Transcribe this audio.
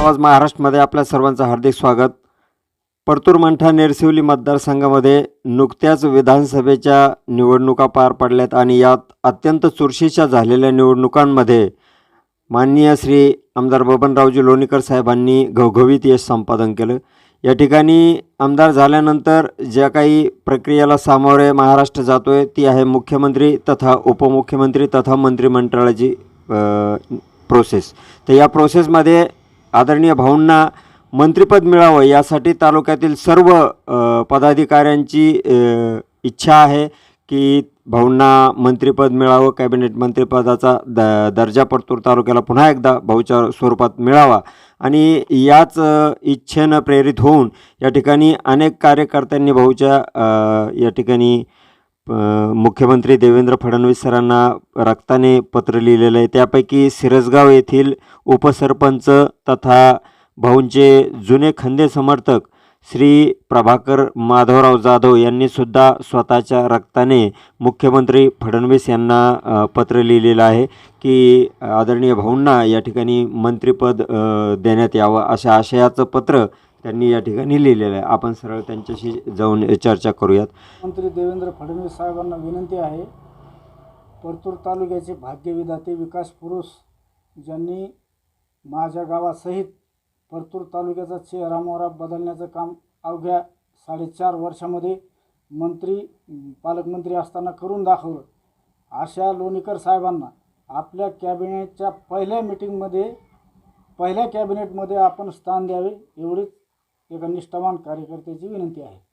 आवाज महाराष्ट्रामध्ये आपल्या सर्वांचं हार्दिक स्वागत. परतूर मंठा नेरसिवली मतदारसंघामध्ये नुकत्याच विधानसभेच्या निवडणुका पार पडल्यात आणि यात अत्यंत चुरशीच्या झालेल्या निवडणुकांमध्ये माननीय श्री आमदार बबनरावजी लोणीकर साहेबांनी घवघवीत यश संपादन केलं. या ठिकाणी आमदार झाल्यानंतर ज्या काही प्रक्रियेला सामोरे महाराष्ट्र जातो आहे ती आहे मुख्यमंत्री तथा उपमुख्यमंत्री तथा मंत्रिमंडळाची प्रोसेस तर या प्रोसेसमध्ये आदरणीय भाऊंना मंत्रिपद मिळावं यासाठी तालुक्यातील सर्व पदाधिकाऱ्यांची इच्छा आहे की भाऊंना मंत्रिपद मिळावं कॅबिनेट मंत्रिपदाचा द दर्जा परतूर तालुक्याला पुन्हा एकदा भाऊच्या स्वरूपात मिळावा. आणि याच इच्छेनं प्रेरित होऊन या ठिकाणी अनेक कार्यकर्त्यांनी भाऊच्या या ठिकाणी मुख्यमंत्री देवेंद्र फडणवीस सरांना रक्ताने पत्र लिहिलेलं आहे. त्यापैकी सिरसगाव येथील उपसरपंच तथा भाऊंचे जुने खंदे समर्थक श्री प्रभाकर माधवराव जाधव यांनी सुद्धा स्वतःच्या रक्ताने मुख्यमंत्री फडणवीस यांना पत्र लिहिलेलं आहे की आदरणीय भाऊंना या ठिकाणी मंत्रिपद देण्यात यावं अशा आशयाचं पत्र त्यांनी या ठिकाणी लिहिलेलं आहे. आपण सरळ त्यांच्याशी जाऊन चर्चा करूयात. मंत्री देवेंद्र फडणवीस साहेबांना विनंती आहे परतूर तालुक्याचे भाग्यविधाते विकास पुरुष ज्यांनी माझ्या गावासहित परतूर तालुक्याचा चेहरा मोहरा बदलण्याचं काम अवघ्या साडेचार वर्षामध्ये मंत्री पालकमंत्री असताना करून दाखवलं. अशा लोणीकर साहेबांना आपल्या कॅबिनेटच्या पहिल्या मिटिंगमध्ये पहिल्या कॅबिनेटमध्ये आपण स्थान द्यावे एवढीच एका निष्ठावान कार्यकर्त्याची विनंती आहे.